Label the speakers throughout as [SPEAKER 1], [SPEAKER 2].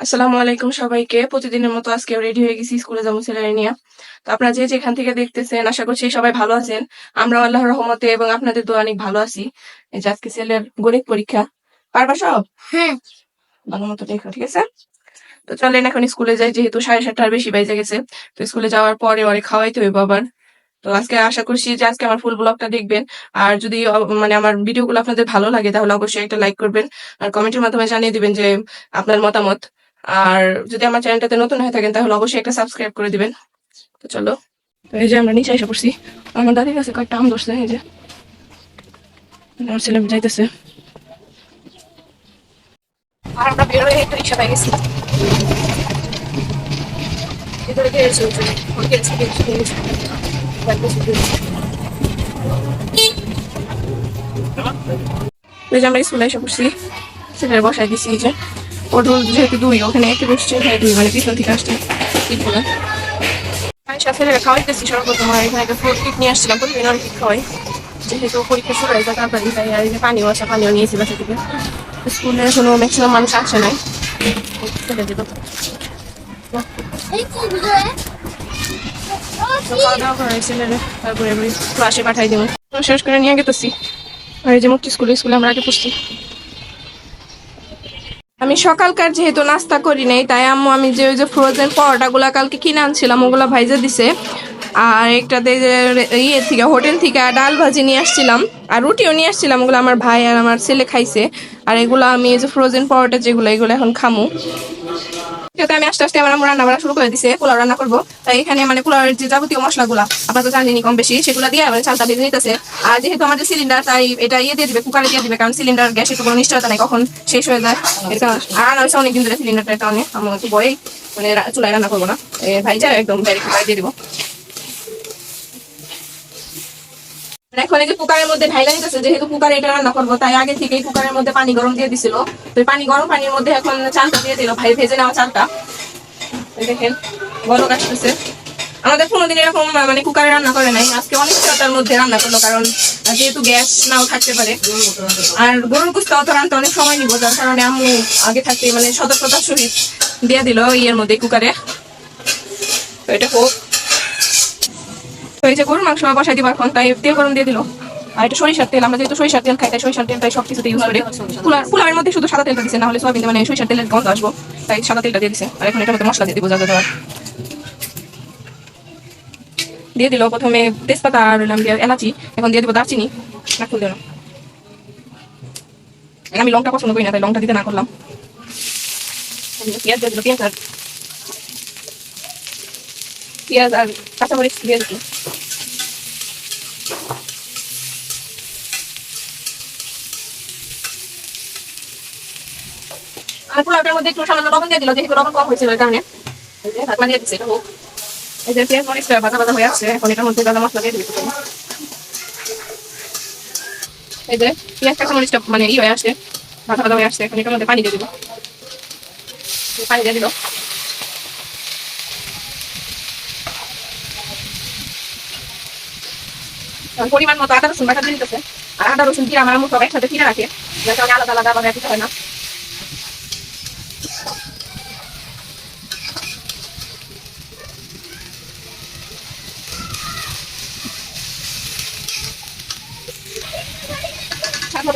[SPEAKER 1] আসসালামু আলাইকুম সবাইকে। প্রতিদিনের মতো আজকে রেডি হয়ে গেছি স্কুলে যাব ছেলেরা নিয়ে। তো আপনারা যে যেখান থেকে দেখতেছেন আশা করছি সবাই ভালো আছেন। আমরা আল্লাহর রহমতে এবং আপনাদের তো অনেক ভালো আছি। এই যে আজকে ছেলের গণিত পরীক্ষা। পারবা সব?
[SPEAKER 2] হ্যাঁ।
[SPEAKER 1] ভালো মতো দেখো ঠিক আছে? তো চলেন এখন স্কুলে যাই যেহেতু সাড়ে সাতটার বেশি বেজে গেছে। তো স্কুলে যাওয়ার পরে অনেক খাওয়াইতে হইব আবার। তো আজকে আশা করছি যে আজকে আমার ফুল ব্লগটা দেখবেন। আর যদি মানে আমার ভিডিওগুলো আপনাদের ভালো লাগে তাহলে অবশ্যই একটা লাইক করবেন। আর কমেন্টের মাধ্যমে জানিয়ে দিবেন যে আপনার মতামত। আর যদি আমার চ্যানেলটাতে নতুন হয়ে থাকেন, তাহলে অবশ্যই একটা সাবস্ক্রাইব করে দিবেন। তো চলো, তো এই যে আমরা নিচে এসে পড়ছি। আমার দাদির কাছে কয়েকটা আম ধরছে, এই যে। আমার ছেলে যাইতেছে। আর আমরা বের হয়ে একটা রিক্সা পেয়ে গেছি। আমরা স্কুলে এসে পড়ছি। ছেলের বসায় দিছি, এই যে। ওর রোল যেহেতু দুই ওখানে একটু বসছে দুই মানে পিছন থেকে আসছে। সিটগুলো আমি সাথে ছেলেরা খাওয়াইতেছি সর্বপ্রথম আর এখানে একটা ফ্রুট কেক নিয়ে আসছিলাম প্রতিদিন অনেক কেক খাওয়াই। যেহেতু পরীক্ষা শুরু হয়েছে তাড়াতাড়ি তাই আর এই যে পানিও আছে পানিও নিয়েছি বাসা থেকে। স্কুলে এখনও ম্যাক্সিমাম মানুষ আসে নাই। তারপরে ক্লাসে পাঠাই দেবো। শেষ করে নিয়ে গেতেছি। আর এই যে মুক্তি স্কুলে স্কুলে আমরা আগে পড়ছি। আমি সকালকার যেহেতু নাস্তা করি নাই, তাই আম্মু আমি যে ওই যে ফ্রোজেন পরোটাগুলো কালকে কিনে আনছিলাম, ওগুলো ভাইজে দিছে। আর একটা ইয়ে থেকে, হোটেল থেকে ডাল ভাজি নিয়ে আসছিলাম, আর রুটিও নিয়ে আসছিলাম, ওগুলো আমার ভাই আর আমার ছেলে খাইছে। আর এগুলো আমি এই যে ফ্রোজেন পরোটা যেগুলো, এগুলো এখন খামু। যাতে আমি আস্তে আস্তে আমার রান্না বান্না শুরু করে দিছে, পোলাও রান্না করব। তাই এখানে মানে পোলাওয়ের যে যাবতীয় মশলাগুলা আপনার তো জানিনি কম বেশি, সেগুলো দিয়ে মানে চালটা ভেজে নিতেছে আর যেহেতু আমাদের সিলিন্ডার তাই এটা ইয়ে দিয়ে দিবে কুকারে দিয়ে দিবে, কারণ সিলিন্ডার গ্যাসের তো কোনো নিশ্চয়তা নেই, কখন শেষ হয়ে যায়। এটা আর আনা হয়েছে অনেকদিন ধরে সিলিন্ডারটা কারণে আমার একটু ভয়ে মানে চুলায় রান্না করব না। ভাই যা একদম ডাইরেক্ট দিয়ে দিবো। এখন এই কুকারের মধ্যে ঢাইলা নিতেছে যেহেতু কুকারে এটা রান্না করব, তাই আগে থেকে কুকারের মধ্যে পানি গরম দিয়ে দিছিল। তো পানি গরম পানির মধ্যে এখন চালটা দিয়ে দিল, ভাই ভেজে নেওয়া চালটা। দেখেন বলক আসতেছে। আমাদের কোনোদিন এরকম মানে কুকারে রান্না করে নাই। আজকে অনেক চটার মধ্যে রান্না করল, কারণ যেহেতু গ্যাস নাও থাকতে পারে। আর গরুর কুস্তা অত রান্না অনেক সময় নিব, যার কারণে আম্মু আগে থাকতে মানে সতর্কতার সহিত দিয়ে দিল ইয়ের মধ্যে কুকারে। তো এটা হোক। তো এই যে গরুর মাংস বসাই দিব এখন তাই তেল গরম দিয়ে দিল। আর এটা সরিষার তেল, আমরা যেহেতু সরিষার তেল খাই, তাই সরিষার তেল তাই সবকিছুতে ইউজ করি। পোলার পোলারের মধ্যে শুধু সাদা তেলটা দিচ্ছে না হলে সয়াবিন মানে সরিষার তেলের গন্ধ আসব। তাই সাদা তেলটা দিয়ে দিছে। আর এখন মধ্যে মশলা দিয়ে দিব, যা যা দিয়ে দিল প্রথমে তেজপাতা আর এলাচি, এখন দিয়ে দিব দারচিনি। না খুলতে আমি লঙ্কা পছন্দ করি না, তাই লঙ্কা দিতে না করলাম। পেঁয়াজ দিয়ে দিল, পেঁয়াজ আর পেঁয়াজ আর কাঁচামরিচ দিয়ে কারণে। এই যে পেঁয়াজ মরিচটা ভাজা ভাজা হয়ে আসছে, এখন এটার মধ্যে গাঁদা মশলা এই যে পেঁয়াজ, কাঁচা মরিচটা মানে ই হয়ে আসছে ভাজা ভাজা হয়ে আসছে, এখন এটার মধ্যে পানি দিয়ে দিব। পানি দিয়ে দিল। পরিমাণ মতো আদা রসুন বাটা দিতেছে। আর আদা রসুন দিয়ে আমার সব একসাথে কিনে রাখে। যার আলাদা আলাদা আবার দিতে হয় না।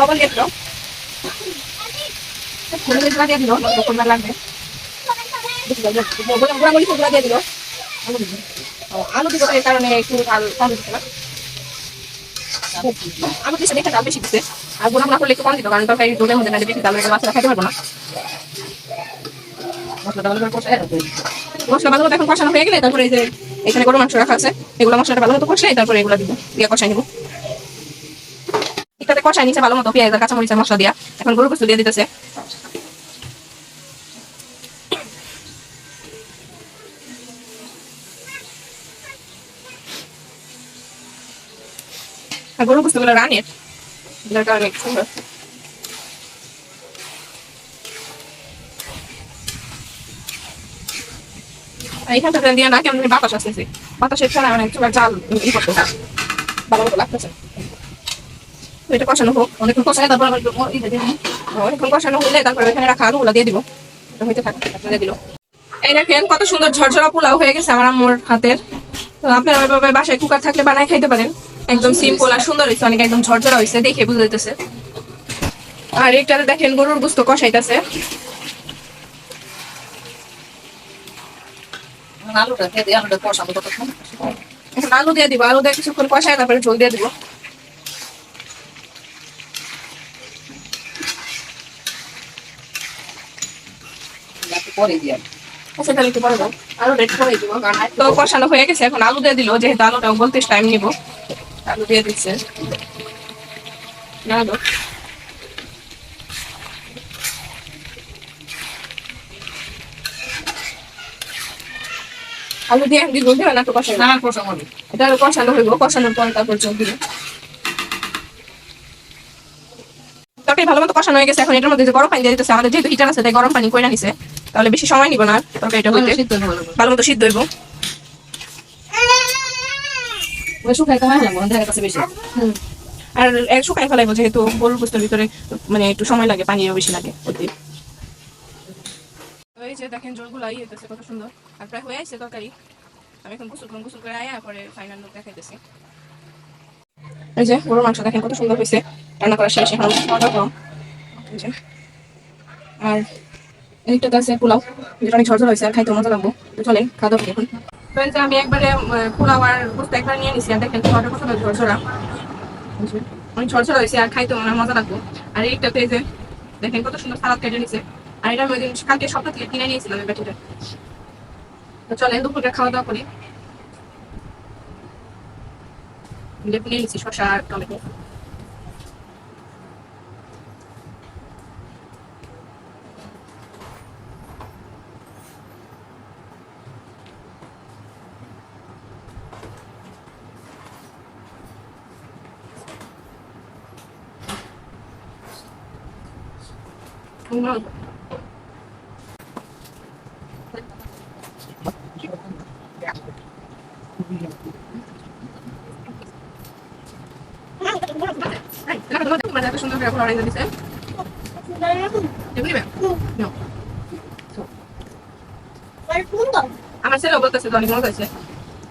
[SPEAKER 1] লবণ দিয়ে দিল। লাগবে। আলু দিব এই কারণে একটু কম দিচ্ছে না আমার দেশে এখন কষানো হয়ে গেলে তারপরে এখানে গরু মাংস রাখা আছে, এগুলো মশলাটা ভালো মতো কষলে তারপরে এগুলো দিব, দিয়ে কষাই নিব। এটাতে কষাই নিচে ভালো মতো পেঁয়াজ কাঁচামরিচের মশলা দিয়া। এখন গরু গোস্ত দিয়ে দিতেছে। আর গরু গোস্তগুলো রানের। যার না, কেমন বাতাস আসতেছে। বাতাসের ফলে মানে চুলার জাল ই হোক। অনেকক্ষণ কষায় তারপর আবার ও- ই দিয়ে দিবো। অনেকক্ষণ কষানো হলে তারপর এখানে রাখা আলুগুলো দিয়ে দিব। হইতে থাক কত সুন্দর ঝরঝরা পোলাও হয়ে গেছে আমার আম্মুর হাতের। তো আপনারা ওইভাবে বাসায় কুকার থাকলে বানায় খাইতে পারেন। একদম সিম্পল আর সুন্দর হয়েছে অনেক একদম ঝরঝরা হয়েছে দেখে বুঝে যেতেছে আর এটাতে দেখেন গরুর গুস্ত কষাইতেছে।
[SPEAKER 3] আলুটা দিয়ে আলুটা কষাবো ততক্ষণ
[SPEAKER 1] এখন আলু দিয়ে দিব আলু দিয়ে কিছুক্ষণ কষায় তারপরে ঝোল দিয়ে দিব।
[SPEAKER 3] পরে দিয়ে
[SPEAKER 1] আচ্ছা তাহলে একটু পরে দাও। দিব কারণ তো কষানো হয়ে গেছে এখন আলু দিয়ে দিল যেহেতু আলুটাও বলতে টাইম নিব। আলু দিয়ে দিচ্ছে। না আলু দিয়ে একদিন দেবে না তো কষানো
[SPEAKER 3] না।
[SPEAKER 1] এটা আরও কষানো হইব কষানোর পরে তারপর দিবে। তরকারি ভালো মতো কষানো হয়ে গেছে এখন এটার মধ্যে যে গরম পানি দিয়ে দিতেছে আমাদের যেহেতু হিটার আছে তাই গরম পানি করে নিছে তাহলে বেশি সময় নিব না তরকারিটা হইতে।
[SPEAKER 3] গেলো।
[SPEAKER 1] ভালো মতো সিদ্ধ হইব। আর এক শুকাই যেহেতু গরুর ভিতরে মানে একটু সময় লাগে, পানিও বেশি লাগে ওতে। যে দেখেন কত সুন্দর। আর হয়ে তরকারি। করে ফাইনাল লুক মাংস দেখেন কত সুন্দর রান্না করা শেষ। আর আছে পোলাও, যেটা অনেক ঝরঝর হয়েছে আর খাইতে মজা লাগবো। চলেন খাওয়া দাওয়া এখন। তো আমি একবারে পোলাও আর গোস্ত একবার নিয়ে নিছি, আর দেখেন খাওয়াটা কত ঝরঝরা। অনেক ঝরঝরা হয়েছে, আর খাইতে মনে মজা লাগবো। আর এইটাতে এই যে দেখেন কত সুন্দর সালাদ কেটে নিছে। আর এটা ওই কালকে সপ্তাহ থেকে কিনে নিয়েছিলাম এই ব্যাটিটা তো চলেন দুপুরে খাওয়া দাওয়া করি। লেবু নিয়ে নিচ্ছি শসা আর টমেটো হুম, এই, দেখো, দেখো, দেখো, এত আমার ছেলেও বলতেছে যে অনেক মজা হয়েছে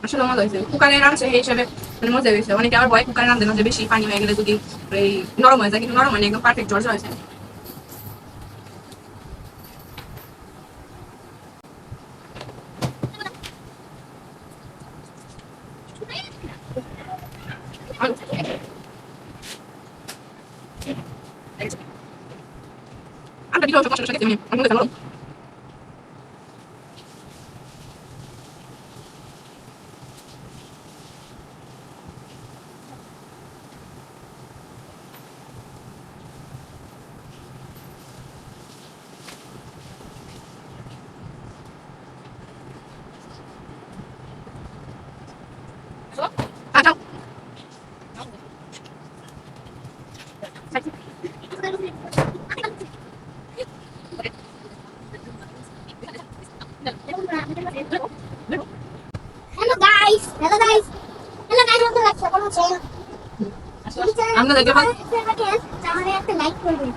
[SPEAKER 1] আসলে মজা হয়েছে কুকারে রাঁধছে সেই হিসাবে মানে মজা হয়েছে অনেকে আবার ভয় কুকারে রাঁধে না। যে বেশি পানি হয়ে গেলে যদি এই নরম হয়ে যায় কিন্তু নরম মানে একদম পারফেক্ট জর্জা হয়েছে to, że wasze przeszedzenie nie mogę
[SPEAKER 2] zamówić. Guys. আমাকে লাগছে কোন ছেলে
[SPEAKER 1] আপনাদেরকে বল-
[SPEAKER 2] তাহলে একটা লাইক করবেন।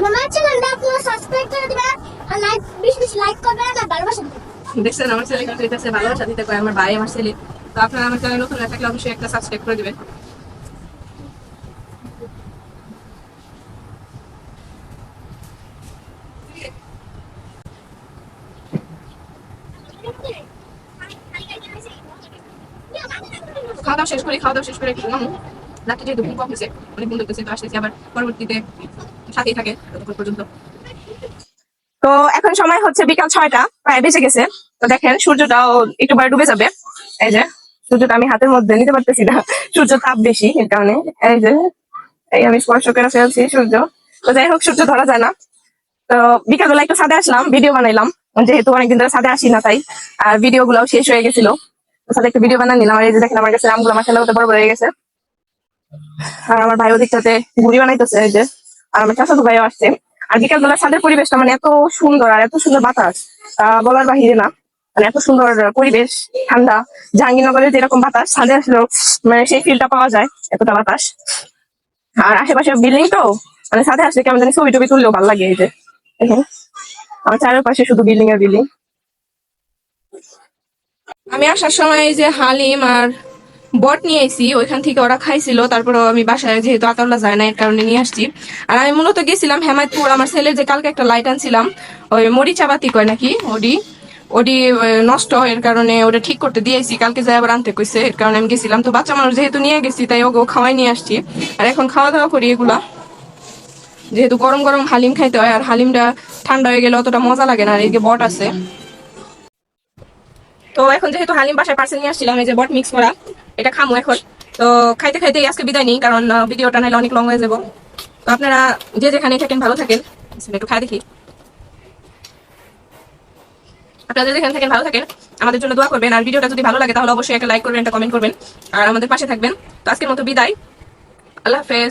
[SPEAKER 2] আমার চ্যানেলটা আপনারা সাবস্ক্রাইব করে দিবেন আর লাইক বেশি বেশি লাইক করবেন আর ভালোবাসা দিবেন।
[SPEAKER 1] দেখছেন আমার ছেলে কিন্তু ভালোবাসা দিতে কয় আমার ভাই আমার ছেলে। তো আপনারা আমার চ্যানেল নতুন থাকলে অবশ্যই একটা সাবস্ক্রাইব করে দিবেন খাওয়া দাওয়া শেষ করে, খাওয়া দাওয়া শেষ করে ঘুমাবো। রাত্রে যেহেতু ঘুম কম হয়েছে অনেক ধরতেছে, তো আসতেছি আবার পরবর্তীতে সাথেই থাকে ততক্ষণ পর্যন্ত। তো এখন সময় হচ্ছে বিকাল ছয়টা, প্রায় বেঁচে গেছে। তো দেখেন, সূর্যটাও একটু বার ডুবে যাবে। এই যে, সূর্যটা আমি হাতের মধ্যে নিতে পারতেছি না। সূর্য তাপ বেশি, এর কারণে। এই যে, এই আমি স্পর্শ করে ফেলছি সূর্য। তো যাই হোক, সূর্য ধরা যায় না। তো বিকালবেলা একটু ছাদে আসলাম ভিডিও বানাইলাম। যেহেতু অনেকদিন ধরে ছাদে আসি না, তাই, আর ভিডিও গুলাও শেষ হয়ে গেছিল। তো ছাদে একটু ভিডিও বানিয়ে নিলাম। আর এই যে দেখেন, আমার কাছে আমগুলো আমার খেলা বড় বড় হয়ে গেছে। আর আমার ভাই ওদিকটাতে ঘুড়ি বানাইতেছে, এই যে। আর আমার চাচাতো ভাইও আসছে। আর বিকাল বেলা ছাদের পরিবেশটা মানে এত সুন্দর আর এত সুন্দর বাতাস বলার বাহিরে না। মানে এত সুন্দর পরিবেশ, ঠান্ডা। জাহাঙ্গীরনগরের যেরকম বাতাস, ছাদে আসলেও মানে সেই ফিলটা পাওয়া যায়, এতটা বাতাস। আর আশেপাশে বিল্ডিং তো মানে ছাদে আসলে কেমন জানি ছবি টবি তুললেও ভালো লাগে এই যে। আমার চারপাশে শুধু বিল্ডিং আর বিল্ডিং আমি আসার সময় যে হালিম আর বট নিয়ে আইছি, ওইখান থেকে ওরা খাইছিল তারপর আমি বাসায় যেহেতু আতাউল্লাহ যায় না এর কারণে নিয়ে আসছি। আর আমি মূলত গেছিলাম হেমায়তপুর, আমার ছেলের যে কালকে একটা লাইট আনছিলাম, ওই মরি মরিচাবাতি কয় নাকি, ওডি ওডি নষ্ট, এর কারণে ওটা ঠিক করতে দিয়েছি কালকে যাই আবার আনতে কইছে, এর কারণে আমি গেছিলাম। তো বাচ্চা মানুষ যেহেতু নিয়ে গেছি, তাই ওকে খাওয়াই নিয়ে আসছি। আর এখন খাওয়া দাওয়া করি এগুলা। যেহেতু গরম গরম হালিম খাইতে হয়, আর হালিমটা ঠান্ডা হয়ে গেলে অতটা মজা লাগে না, আর যে বট আছে। তো এখন যেহেতু হালিম বাসায় পার্সেল নিয়ে আসছিলাম, এই যে বট মিক্স করা, এটা খামু এখন। তো খাইতে খাইতে আজকে বিদায় নিই, কারণ ভিডিওটা নাহলে অনেক লং হয়ে যাব। তো আপনারা যে যেখানে থাকেন, ভালো থাকেন। একটু খাই দেখি। আপনারা যে যেখানে থাকেন, ভালো থাকেন। আমাদের জন্য দোয়া করবেন। আর ভিডিওটা যদি ভালো লাগে, তাহলে অবশ্যই একটা লাইক করবেন, একটা কমেন্ট করবেন। আর আমাদের পাশে থাকবেন। তো আজকের মতো বিদায়। আল্লাহ হাফেজ।